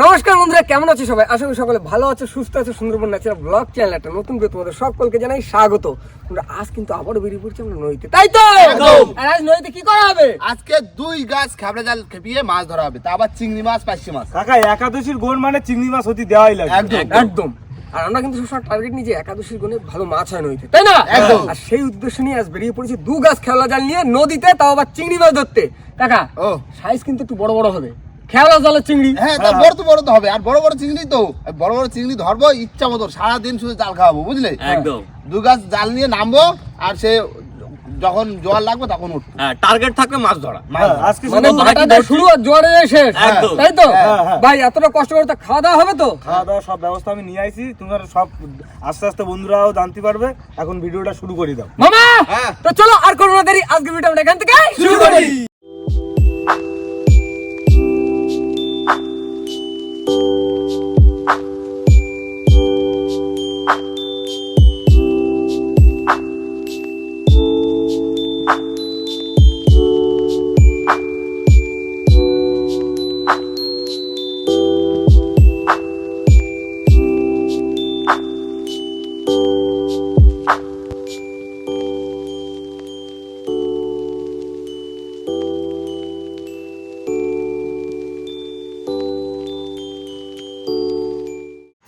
নমস্কার বন্ধুরা কেমন আছো সবাই? আশা করি সকলে ভালো আছে সুস্থ আছে সুন্দরবন ন্যাচারাল ব্লগ চ্যানেল একটা নতুন ভিডিও তোমাদের সকলকে জানাই স্বাগত। আমরা আজ কিন্তু আবারও বেরিয়ে পড়ছি আমরা নদীতে। তাই তো? আর আজ নদীতে কি করা হবে? আজকে দুই গাছ খাবড়া জাল খেপিয়ে মাছ ধরা হবে তা আবার চিংড়ি মাছ পার্শে মাছ। কাকা একাদশীর গোল মানে চিংড়ি মাছ হতে দেওয়াই লাগে। একদম। একদম। আর আমরা কিন্তু সবসময় টার্গেট নিয়ে যে একাদশীর গুণে ভালো মাছ হয় নদীতে তাই না? একদম। আর সেই উদ্দেশ্য নিয়ে আজ বেরিয়ে পড়েছি দু গাছ খেলা জাল নিয়ে নদীতে তাও আবার চিংড়ি মাছ ধরতে। কাকা ও। সাইজ কিন্তু একটু বড় বড় হবে। খেলা জালের চিংড়ি। হ্যাঁ তা বড় তো বড় তো হবে। আর বড় বড় চিংড়ি তো বড় বড় চিংড়ি ধরবো ইচ্ছা মতো সারাদিন শুধু জাল খাওয়াবো বুঝলে? একদম। দু গাছ জাল নিয়ে নামবো আর সে যখন জোয়ার লাগবে তখন উঠবো। হ্যাঁ টার্গেট থাকবে মাছ ধরা। হ্যাঁ। আজকে মানে শুরু আর জোয়ারে শেষ। তাই তো? হ্যাঁ, হ্যাঁ। ভাই এতটা কষ্ট করে তো খাওয়া দাওয়া হবে তো? খাওয়া দাওয়া সব ব্যবস্থা আমি নিয়ে আইছি। তোমরা সব আস্তে আস্তে বন্ধুরাও জানতে পারবে। এখন ভিডিওটা শুরু করে দাও। মামা! হ্যাঁ। তো চলো আর কোনো দেরি আজকে ভিডিও আমরা এখান থেকে শুরু করি।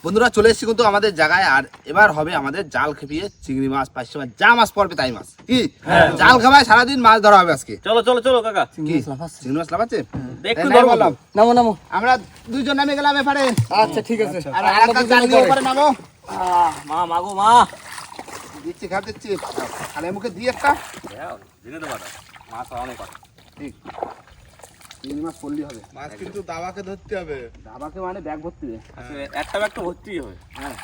বন্ধুরা চলে এসেছি কিন্তু আমাদের জায়গায় আর এবার হবে আমাদের জাল খেপিয়ে চিংড়ি মাছ পার্শে মাছ যা মাছ পড়বে তাই মাছ। কি? জাল খাবায় সারাদিন মাছ ধরা হবে আজকে। চলো চলো চলো কাকা। কি? চিংড়ি মাছ লাফাচ্ছে? নাই নামো নামো। আমরা দুইজন নামে গেলাম এপারে। আচ্ছা ঠিক আছে। আর একটা জাল নিয়ে ওপারে নামো। মা মাগো মা। দিচ্ছি খাপ দিচ্ছি। খালে মুখে দিয়ে একটা। দিনে তো বাটা মাছ অনেক ঠিক। চিংড়ি মাছ পড়লি হবে। মাছ কিন্তু দাবাকে ধরতে হবে। দাবাকে মানে ব্যাগ ভর্তি। আজকে একটা ব্যাগ তো ভর্তিই হবে। হ্যাঁ।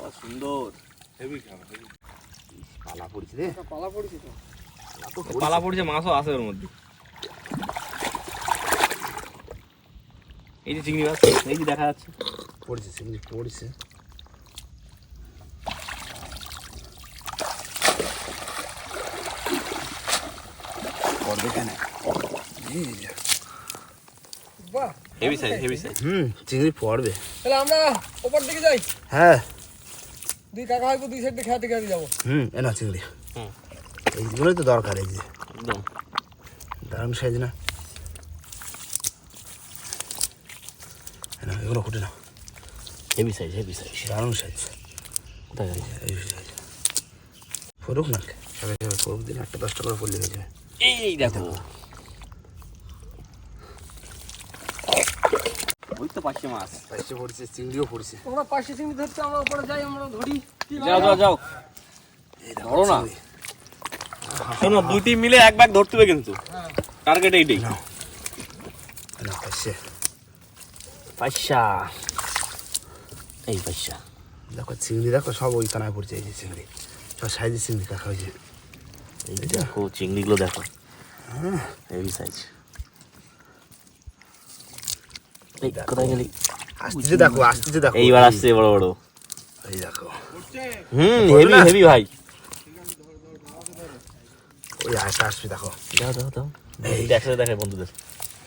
ও সুন্দর। হেভি পালা পড়ছে রে। পালা পড়েছি তো। পালা পড়ছে মাছও আছে ওর মধ্যে। এই যে চিংড়ি মাছ এই যে দেখা যাচ্ছে। পড়ছে চিংড়ি পড়ছে। পড়বে কেন হেভি সাইজ হেভি সাইজ হুম চিংড়ি পড়বে। তাহলে আমরা ওপর দিকে যাই? হ্যাঁ। দুই কাকা হয়তো দুই সাইড খেতে খেতে যাব। হুম এ না চিংড়ি। হুম। এইগুলোই তো দরকার এই যে। একদম। দারুণ সাইজ না? না এগুলো কুটে না হেভি সাইজ হেভি সাইজ দারুণ সাইজ। কোথায় এই সাইজ পড়ুক না? সবাই সবাই পড়ুক দিন একটা দশটা করে পড়লে হয়ে যাবে। এই দেখো। ওই তো পাশে মাছ। পাইছে পড়ছে চিংড়িও পড়ছে। তোমরা পাশে চিংড়ি আমরা উপরে যাই আমরা ধরি। যাও যাও যাও। ধরো না। শোনো দুই টিম মিলে এক ব্যাগ ধরতে হবে কিন্তু। টার্গেট এইটাই। না পাইছে এই পয়সা দেখো চিংড়ি দেখো সব ওই কানায় পড়ছে এই যে চিংড়ি। সব সাইজের চিংড়ি কাকা হয়েছে এই দেখো চিংড়িগুলো দেখো। হেভি সাইজ এই কোথায় গেলি? আসতেছে দেখো আসতেছে দেখো। এইবার আসছে বড় বড়। এই দেখো। হুম বড় হেভি না? হেভি ভাই। ওই আসতে আসবে দেখো। দাও দাও দাও। এই দেখো দেখে বন্ধুদের।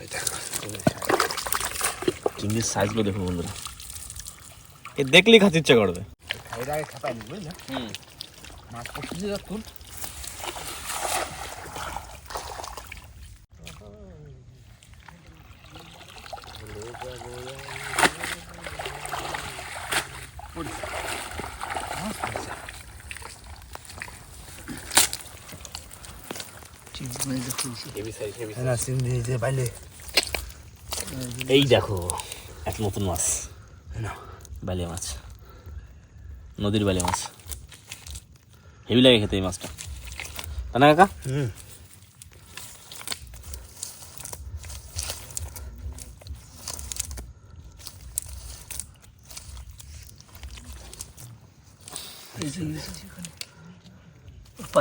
এই দেখো। চিংড়ির সাইজগুলো দেখুন বন্ধুরা। এ দেখলেই খাতে ইচ্ছা করবে। হুম। মাছ পড়ছে হেভি সাইজ হেভি না চিংড়ি এই দেখো, এক নতুন মাছ। বালিয়া মাছ। নদীর বালিয়া মাছ। হেভি লাগে খেতে এই মাছটা। তাই না কাকা? হুম।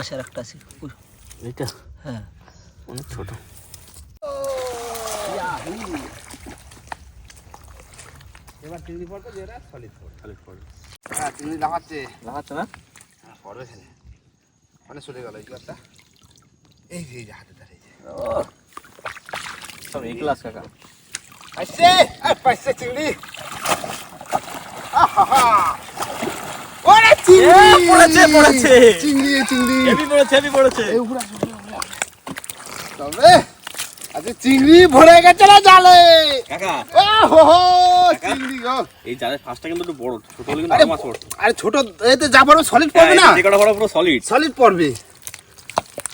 পাশে আর একটা আছে এইটা? হ্যাঁ। অনেক ছোট। এবার চিংড়ি পড়বে যেটা সলিড পড়বে। হ্যাঁ চিংড়ি লাফাচ্ছে। লাগাচ্ছে না? হ্যাঁ পড়বে সেটা মানে চলে গেল এই একটা এই যে এই যে হাতে ধরে যে। সব এই ক্লাস কাকা। পাইছে আর পাইছে চিংড়ি পড়েছে, পড়েছে। চিংড়ি চিংড়ি। হেভি পড়েছে হেভি পড়েছে। তবে আজকে চিংড়ি ভরে গেছে না জালে? কাকা। ওহো চিংড়ি গো। এই জালের ফার্স্টটা কিন্তু একটু বড় ছোট হলে কিন্তু আরে মাছ আরে ছোট এতে যা পড়বে সলিড পড়বে না? বড় পুরো সলিড সলিড পড়বে।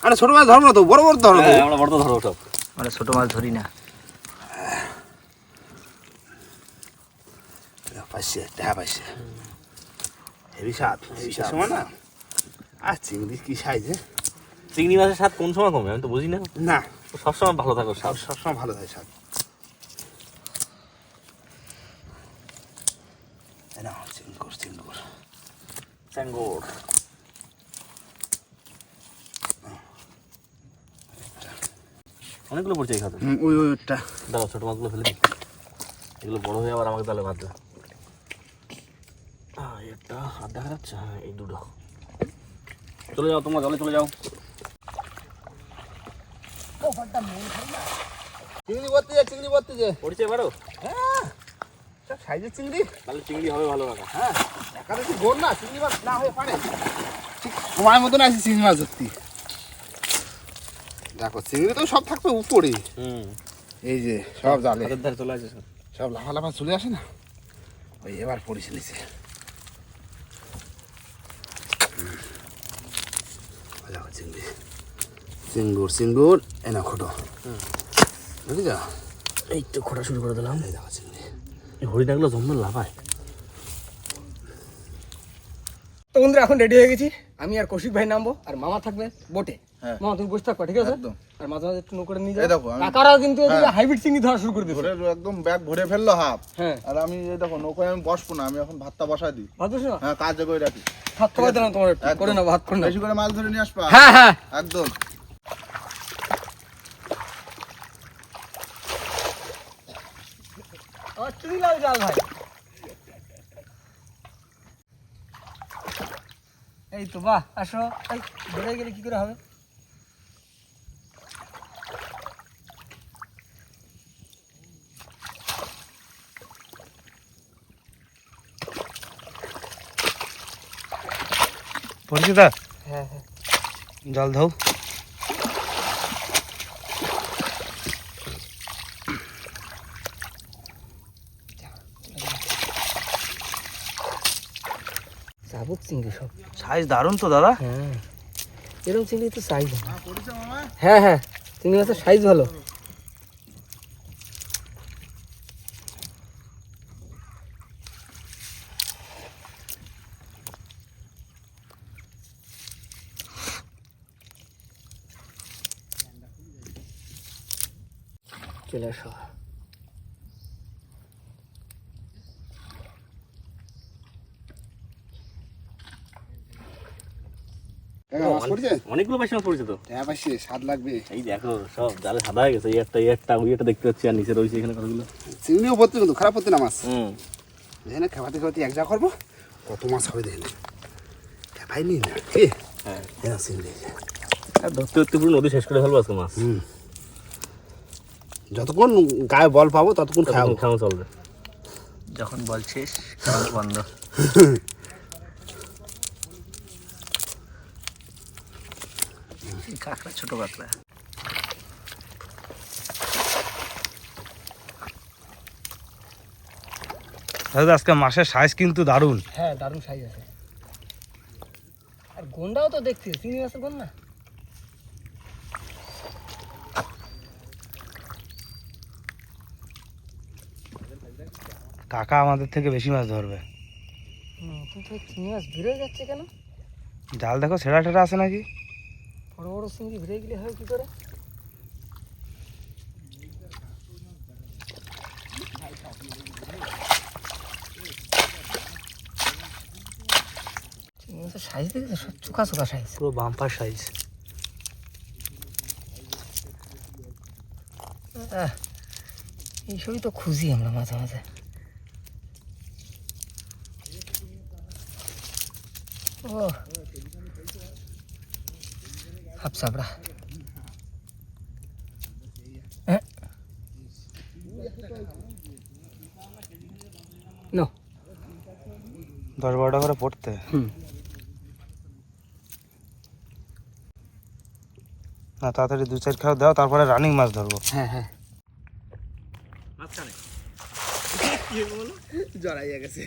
আরে ছোট মাছ ধরবো না তো? বড় বড় ধরবো। হ্যাঁ আমরা বড় তো ধরো সব। আমরা ছোট মাছ ধরি না। পাইছে দেখা পাইছে। হেভি স্বাদ হেভি সময় না? আর চিংড়ি কি সাইজে চিংড়ি মাছের স্বাদ কোন সময় কমে? আমি তো বুঝি না। না। সবসময় ভালো থাকো সব স্বাদ। সবসময় ভালো হয় স্বাদ। স্যাঙ্গোর অনেকগুলো পড়ছে এই খাতে। ওই ওই ওটা দাঁড়াও ছোট মাছগুলো ফেলে এগুলো বড় হয়ে আবার আমাকে তাহলে বাদ দেয় একটা হাত দেখা যাচ্ছে হ্যাঁ এই দুটো। চলে যাও তোমরা জলে চলে যাও। চিংড়ি বলতে যে চিংড়ি বলতে যে। পড়ছে এবারও? সব সাইজের চিংড়ি। তাহলে চিংড়ি হবে ভালো কাকা হ্যাঁ একাদে কি গোল না চিংড়ি মাছ না হয়ে পারে। ঠিক সময় মতন আছে চিংড়ি মাছ ধরতে। দেখো চিংড়ি তো সব থাকবে উপরে। হুম। এই যে সব জালে। চলে আসে সব। লাফা লাফা চলে আসে না? ওই এবার পড়েছে নিচে ওই দেখো চিংড়ি সিঙ্গুর সিঙ্গুর এ না খোটো। বুঝলি যা এই তো খোঁড়া শুরু করে দিলাম। এই দেখো চিংড়ি। এই হরিণাগুলো জম্মল লাফায়। তো বন্ধুরা এখন রেডি হয়ে গেছি। আমি আর কৌশিক ভাই নামবো আর মামা থাকবে বোটে হ্যাঁ। মামা তুমি বসে থাকবা ঠিক আছে? একদম। আর মাঝে মাঝে একটু নৌকরে নিয়ে এই যাও দেখো, কাকারাও কিন্তু হাইব্রিড চিংড়ি ধরা শুরু করে দিয়েছে। একদম ব্যাগ ভরে ফেলল হাফ। হ্যাঁ। আর আমি এই দেখো নৌকায় আমি বসবো না আমি এখন ভাতটা বসাই দিই। ভাত বসে হ্যাঁ কাজ করে রাখি। ভাত খাবার দিলাম তোমার একটু করে না ভাত করে না বেশি করে মাছ ধরে নিয়ে আসবা? হ্যাঁ হ্যাঁ। একদম। আমার চুরি লাল জাল ভাই। এই তো বাহ আসো। এই বেড়ে গেলে কি করে হবে? পরিচিতা হ্যাঁ হ্যাঁ। জল দাও। চিংড়ি সব। সাইজ দারুণ তো দাদা। হ্যাঁ। এরকম চিংড়ি তো সাইজ হ্যাঁ হ্যাঁ। চিংড়ি মাছের সাইজ ভালো। চলে আসো কাকা মাছ পড়ছে অনেকগুলো মাছ পড়েছে তো হ্যাঁ পাইছে স্বাদ লাগবে। এই দেখো সব জালে সাদা হয়ে গেছে একটা একটা ওই একটা দেখতে পাচ্ছি আর নিচে রয়েছে এখানে কতগুলো? চিংড়িও পড়তে কিন্তু খারাপ পড়তে না মাছ? হুম। খাওয়াতে খাওয়াতে এক যা করব কত মাছ হবে ভাই নি। না হ্যাঁ। হ্যাঁ চিংড়ি। আর ধরতে ধরতে পুরো নদী শেষ করে ফেলব আজকে মাছ। হুম। যতক্ষণ গায়ে বল পাবো ততক্ষণ ততক্ষণ খাওয়া চলবে। যখন বল শেষ খাওয়া বন্ধ। কাঁকড়া ছোট কাঁকড়া। দাদা আজকে মাছের সাইজ কিন্তু দারুণ। হ্যাঁ দারুণ সাইজ আছে। আর গন্ডাও তো দেখছি চিংড়ি মাছের গন্ডা। কাকা আমাদের থেকে বেশি মাছ ধরবে। চিংড়ি মাছ বেরোয় যাচ্ছে কেন? জাল দেখো ছেঁড়া টেরা আছে নাকি? বড় বড় চিংড়ি বেরিয়ে গেলে হয় কি করে? সাইজ দেখেছ সব চোখা চোখা সাইজ পুরো বাম্পার সাইজ এইসবই তো খুঁজি আমরা মাঝে মাঝে। ও হাফ চাপড়া হ্যাঁ না দশ বারোটা করে পড়তে হুম না তাড়াতাড়ি দু চার খাওয়া দাও তারপরে রানিং মাছ ধরবো হ্যাঁ হ্যাঁ জড়াইয়া গেছে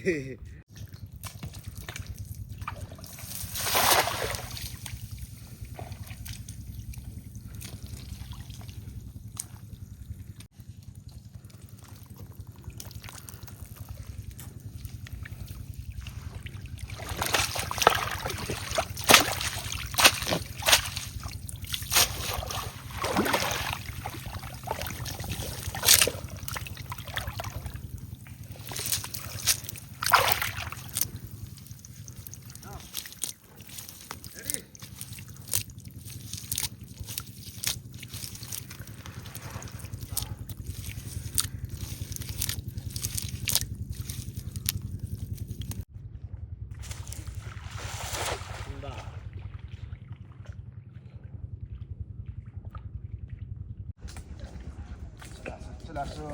চলে আসো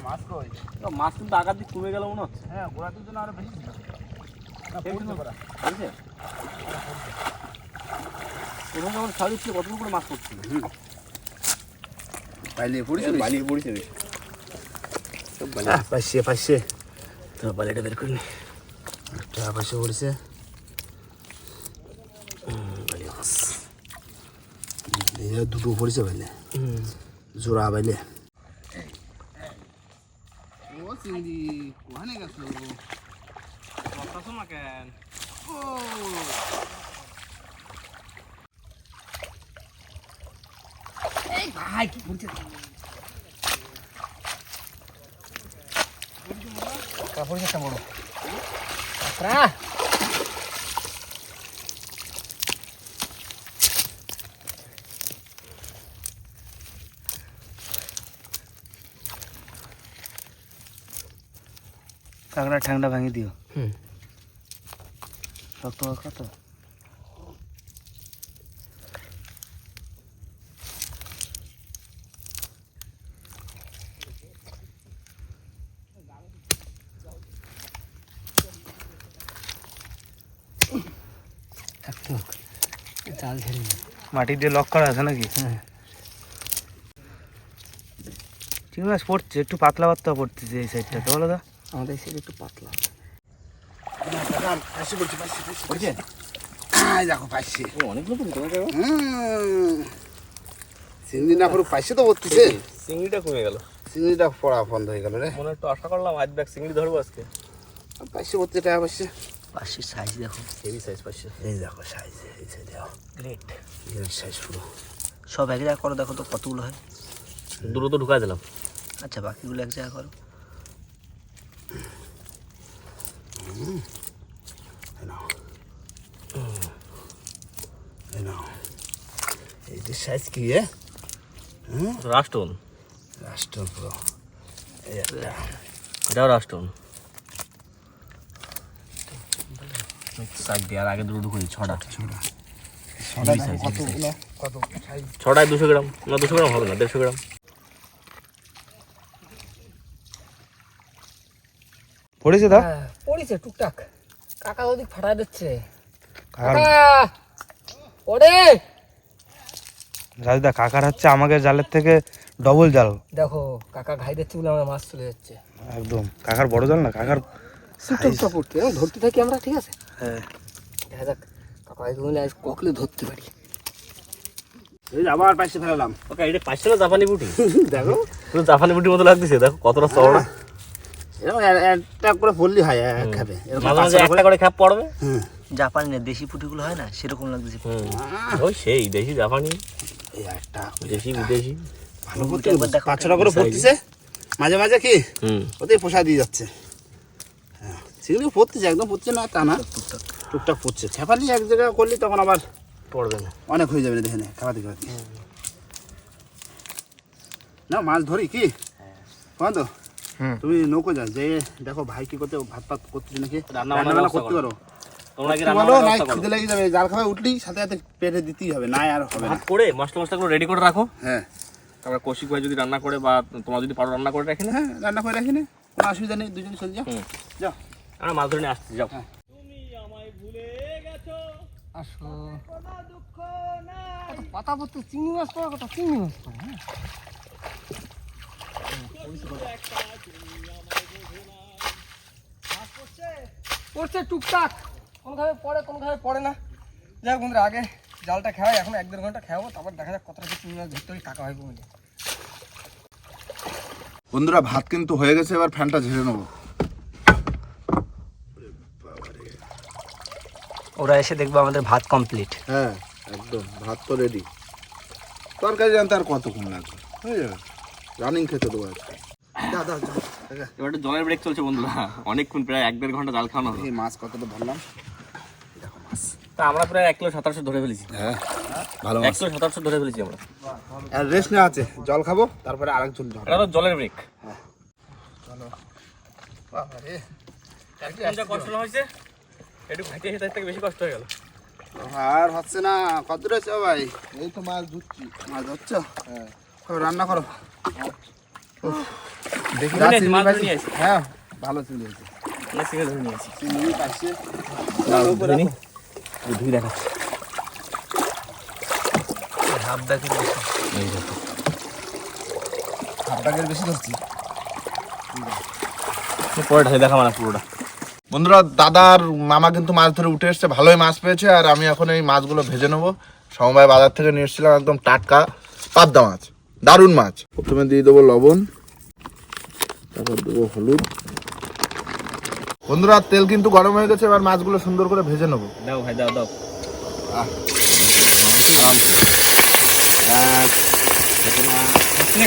মাছ কই মাছ কিন্তু আগার দিক কমে গেল মনে হচ্ছে। হ্যাঁ গোড়া দুজন আরও বেশি ছিল। প্রথম যখন কতক্ষণ করে মাছ পড়ছিল পড়েছে বালিয়ে পড়েছে বেশ। পাইছে পাইছে তো বের করি একটা পড়েছে। দুটো পড়েছে জোড়া পাইলে ও চিংড়ি কোহানে গেছো না কেন কাপড় একটা বড় কাঁকড়া ঠ্যাংটা ভাঙি দিও। হুম। শক্ত কত মাটি দিয়ে লক করা আছে নাকি? হ্যাঁ। চিংড়ি মাছ পড়ছে একটু পাতলা পাতলা পড়তেছে এই সাইডটাতে বলো দা আমাদের সেটা একটু পাতলা। দেখো পাইছে। অনেকগুলো চিংড়ি না পড়ে পাইছে তো পড়তেছে। চিংড়িটা কমে গেল। চিংড়িটা পড়া বন্ধ হয়ে গেল রে। মনে একটু আশা করলাম আজ ব্যাগ চিংড়ি ধরবো আজকে। পাইছে পড়তে টাকা পাইছে। পাশের সাইজ দেখো। হেভি সাইজ পাচ্ছে এই দেখো সাইজ এই সাইজ দেখো। গ্রেট গ্রেট সাইজ পুরো। সব এক জায়গা করো দেখো তো কতগুলো হয়। দুটো তো ঢুকাই দিলাম। আচ্ছা বাকিগুলো এক জায়গা করো। এই নাও। এইটির সাইজ কি এ? রাস্টন রাষ্ট্র পুরো। এই একটা। সাইড দিয়ে আর আগে দুটো ঢুকে ছটা। ছটায় দুশো গ্রাম। না দুশো গ্রাম হবে না দেড়শো গ্রাম। পড়েছে দা হ্যাঁ পড়িছে টুকটাক। কাকা ওদিক ফাটা দিচ্ছে। কাকার ওরে! রাজদা কাকার হচ্ছে আমাকে জালের থেকে ডবল জাল। দেখো কাকা ঘাই দিচ্ছে বলে আমার মাছ চলে যাচ্ছে। একদম। কাকার বড় জাল না কাকার ধরতে থাকি আমরা ঠিক আছে? হ্যাঁ। দেখা যাক কাকা এই আজ ককলে ধরতে পারি। আবার পাইছে ফেলালাম। ওকে এটা পাইছে না জাপানি বুটি? দেখো। পুরো জাপানি বুটির মতো লাগতেছে দেখো কতটা চওড়া। এরকম একটা করে পড়লি হয় এক খাবে। মাঝে মাঝে একটা করে খ্যাপ পড়বে। জাপানি না দেশি পুঁটিগুলো হয় না সেরকম লাগতেছে। ওই সেই দেশি জাপানি। এই একটা দেশি বিদেশি। ভালো পাঁচ ছটা করে পড়তেছে মাঝে মাঝে কি? হুম। ওতেই পোষা দিয়ে যাচ্ছে। সেগুলো পড়তেছে একদম পড়ছে না তা না টুকটাক পড়ছে। খেপালি এক জায়গায় করলি তখন আবার পড়বে না। অনেক হয়ে যাবে দেখে নে খাওয়াতে খাওয়াতে না মাছ ধরি কি? বন্ধ তুমি নৌকো যা যে দেখো ভাই কি করতে ভাত পাত করতেছি নাকি রান্না বান্না করতে পারো। করো? খিদে লেগে যাবে জাল খাবে উঠলি সাথে সাথে পেটে দিতেই হবে নাই আর হবে না। ভাত করে মশলা মশলাগুলো রেডি করে রাখো। হ্যাঁ। তারপরে কৌশিক ভাই যদি রান্না করে বা তোমার যদি পারো রান্না করে রাখি না। হ্যাঁ রান্না করে রাখি না কোনো অসুবিধা নেই দুজনে চলে যাও। যাও। আমরা মাছ ধরে নিয়ে আসছি যাও। আসো। কত পাতা পড়তে চিংড়ি মাছ পাওয়ার কথা চিংড়ি মাছ পাওয়া হ্যাঁ। পড়ছে টুকটাক। কোনভাবে পড়ে কোনভাবে পড়ে না। যাই হোক বন্ধুরা আগে জালটা খাওয়াই এখন এক দেড় ঘণ্টা খাওয়াবো তারপর দেখা যাক কতটা কি চিংড়ি মাছ ধরতে টাকা হয় কমে বন্ধুরা ভাত কিন্তু হয়ে গেছে এবার ফ্যানটা ঝেড়ে নেব। ওরা এসে দেখব আমাদের ভাত কমপ্লিট হ্যাঁ একদম ভাত তো রেডি তরকারি জানতে আর কতক্ষণ লাগবে? হয়ে যাবে। রানিং খেতে দেবো আজকে। এবার একটু জলের ব্রেক চলছে বন্ধুরা। অনেকক্ষণ প্রায় এক দেড় ঘণ্টা জাল খাওয়ানো হলো। মাছ কতটা ধরলাম? তা আমরা প্রায় এক কিলো ধরে ফেলেছি। হ্যাঁ ভালো এক কিলো ধরে ফেলেছি আমরা। আর রেস্ট নেওয়া আছে। জল খাব তারপরে আরেক জন ধরো এটা জলের ব্রেক বাবারে। যা কষ্ট হয়েছে। একটু খাইতে খেতে থেকে বেশি কষ্ট হয়ে গেল। আর হচ্ছে না কত রয়েছে ভাই? এই তো মাছ ধুচ্ছি মাছ ধরছ? হ্যাঁ। রান্না করো। দেখি। হ্যাঁ। ভালো চিংড়ি আছে আমরা ধরে নিয়ে আসি। চিংড়ি পাইছে। ধুই দেখাচ্ছি। হাফ বেশি। হাফ ব্যাগের বেশি ধরছি। পরে দেখা মানে পুরোটা। বন্ধুরা দাদার মামা কিন্তু মাছ ধরে উঠে এসছে ভালোই মাছ পেয়েছে আর আমি এখন এই মাছগুলো ভেজে নেব। সমবায় বাজার থেকে নিয়ে এসেছিলাম একদম টাটকা পাবদা মাছ দারুণ মাছ। প্রথমে দিয়ে দেবো লবণ তারপর দেবো হলুদ। বন্ধুরা তেল কিন্তু গরম হয়ে গেছে এবার মাছগুলো সুন্দর করে ভেজে নেব। দাও ভাই দাও দাও। হচ্ছে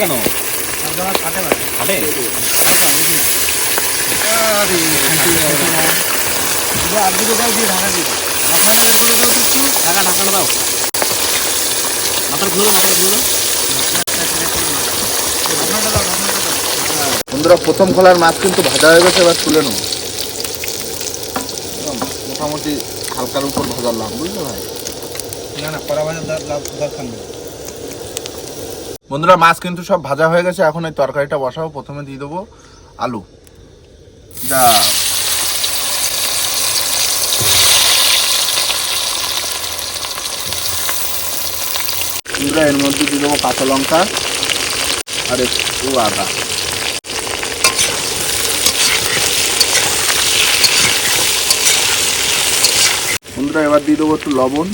ঢাকা দাও মাথার মাথার বন্ধুরা প্রথম খোলার মাছ কিন্তু ভাজা হয়ে গেছে এবার তুলে নেব। মোটামুটি হালকার উপর ভাজালাম বুঝলে ভাই? না না কড়া ভাজা দরকার নেই। বন্ধুরা মাছ কিন্তু সব ভাজা হয়ে গেছে এখন এই তরকারিটা বসাবো প্রথমে দিয়ে দেবো আলু। যা বন্ধুরা এর মধ্যে দিয়ে দেবো কাঁচা লঙ্কা আর একটু আদা। বন্ধুরা, এবার দিয়ে দেবো একটু লবণ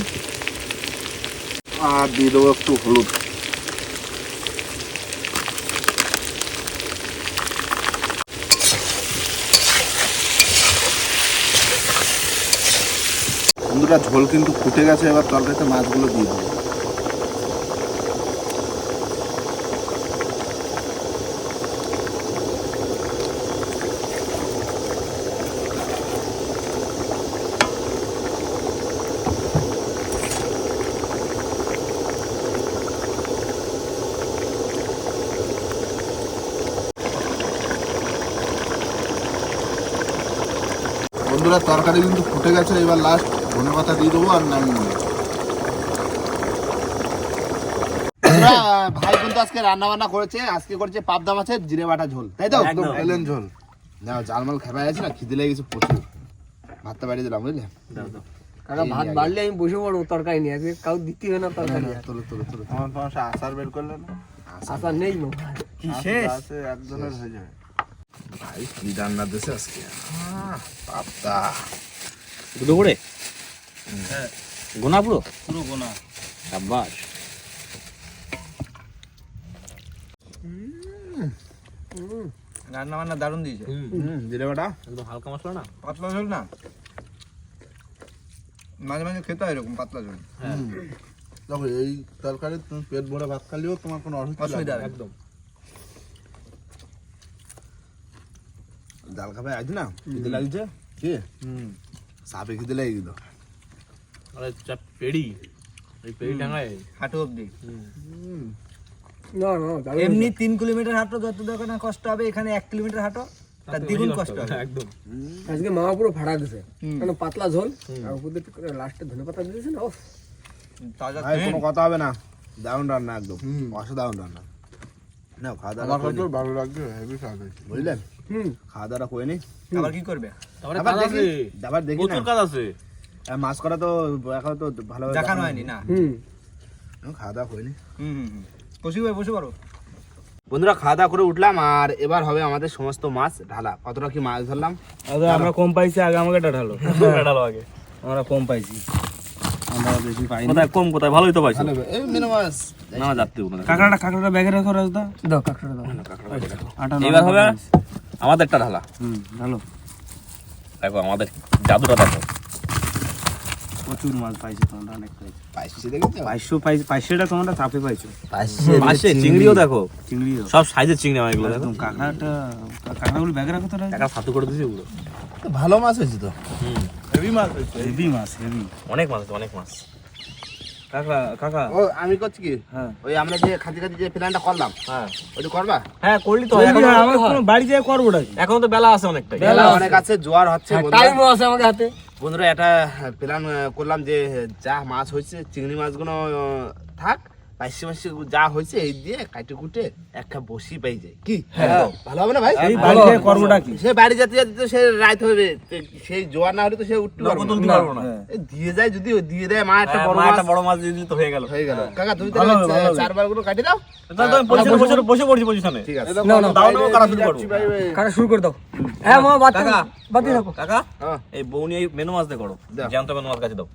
আর দিয়ে দেবো একটু হলুদ। বন্ধুরা ঝোল কিন্তু ফুটে গেছে, এবার তরকারিতে মাছগুলো দিয়ে দেবো। বন্ধুরা, তরকারি কিন্তু ফুটে গেছে, এবার লাস্ট পাতা দিয়ে দেবো আর নামিয়ে নেব। ভাই কিন্তু আজকে রান্না বান্না করেছে আজকে করেছে পাবদা মাছের জিরে বাটা ঝোল তাই তো? একদম প্লেন ঝোল। না জালমাল খেপায় আছে না খিদে লেগে গেছে প্রচুর। ভাতটা বাড়িয়ে দিলাম বুঝলে? কাকা ভাত বাড়লে আমি বসে পড়ব তরকারি নিয়ে আজকে কাউ দিতে হবে না তরকারি। তোলো তোলো তোলো আমার পাশে আচার বের করলে না? আশা নেই নো কি শেষ? আছে একজনের হয়ে যাবে। ভাই কি রান্না দিয়েছে আজকে? আহ, পাবদা। দুটো গোনা পুরো? পুরো গোনা সাব্বাস। রান্না বান্না দারুণ দিয়েছে। হুম জিরে বাটা। একদম হালকা মশলা না? পাতলা ঝোল না? মাঝে মাঝে খেতে হয় এরকম পাতলা ঝোল। দেখো এই তরকারি তুমি পেট ভরে ভাত খালিও তোমার কোনো অসুবিধা। একদম। ডাল খাবে আজ না? খিদে লাগছে? কি? হুম সাপে খিদে লেগে গেল। আরে চাপ পেড়ি এই পেড়ি টাঙায়। হাঁটু অব্দি না না এমনি তিন কিলোমিটার হাঁটো যত দরকার না কষ্ট হবে এখানে এক কিলোমিটার হাঁটো তার দ্বিগুণ কষ্ট হবে একদম। আজকে মামা পুরো ভাড়া দিছে। কেন পাতলা ঝোল? আর উপর দিয়ে লাস্টে ধনে পাতা দিয়েছে না কোনো কথা হবে না। দারুণ রান্না একদম। অসাধারণ রান্না। না খাওয়া দাওয়া করে ভালো হেভি স্বাদ বুঝলেন? হুম। খাওয়া দাওয়া করে নি। আবার কি করবে? আবার দেখি। আবার দেখি প্রচুর কাজ আছে। মাছ করা তো এখন তো ভালো দেখানো হয়নি না? হুম। খাওয়া দাওয়া করিনি। হুম হুম হুম। বসি ভাই বসে পারো বন্ধুরা খাওয়া দাওয়া করে উঠলাম আর এবার হবে আমাদের সমস্ত মাছ ঢালা। কতটা কি মাছ ধরলাম? আমরা কম পাইছি আগে আমাকে এটা ঢালো ঢালো আগে। আমরা কম পাইছি। আমরা বেশি পাইনি। কোথায়? কম কোথায়? ভালোই তো পাইছো। এই মেনু মাছ। না না যাত্রী কোনো কাঁকড়াটা কাঁকড়াটা ব্যাগে রাখো রাজদা। দাও কাঁকড়া দাও। আটা এবার হবে আমাদেরটা ঢালা। হুম দেখো আমাদের জাদুটা দেখো। প্রচুর মাছ পাইছি তোমরা অনেক পাইছি। পাইছি দেখেছ? পাইছি পাঁচশোটা তোমরা চাপে পাইছো। পাশে চিংড়িও দেখো। চিংড়িও। সব সাইজের চিংড়ি আমার এগুলো একদম কাঁকড়াটা কাঁকড়াগুলো ব্যাগে রাখো ছাতু করে দিয়েছি ওগুলো ভালো মাছ হয়েছে তো। হেভি মাছ হেভি মাছ হেভি অনেক মাছ অনেক মাছ। কাঁকড়া কাকা ও আমি করছি কি? হ্যাঁ। ওই আমরা যে খাতি খাতি যে প্ল্যানটা করলাম হ্যাঁ। ওইটা করবা? হ্যাঁ করলি তো। এখন আমার বাড়ি যেয়ে করব নাকি? এখন তো বেলা আছে অনেকটা বেলা অনেক আছে জোয়ার হচ্ছে। টাইমও আছে আমাদের হাতে। বন্ধুরা একটা প্ল্যান করলাম যে যা মাছ হয়েছে চিংড়ি মাছগুলো থাক। পাইসি মাসি যা হয়েছে এই দিয়ে কাটে কুটে একটা বসি পাই যায়। কি? ভালো হবে না ভাই? এই বাড়ি যেয়ে কি? সে বাড়ি যেতে যেতে তো সে রাত হবে। সেই জোয়ার না হলে তো সে উঠতে পারবে না। না। দিয়ে যায় যদি দিয়ে দেয় মা একটা বড় মাছ। একটা বড় মাছ দিয়ে দিলে তো হয়ে গেল। হয়ে গেল। কাকা তুমি তাহলে হবে। চারবারগুলো কাটি দাও। পজিশনে বসে বসে পড়ছি পজিশনে ঠিক আছে। না না দাও না কাটা শুরু করব? কাটা শুরু করে দাও। হ্যাঁ কাকা। বাদ দিয়ে কাকা হ্যাঁ। এই বউ নিয়ে মেনু মাছ দিয়ে করো। দাও। জ্যান্ত মেনু মাছ কাছে দাও।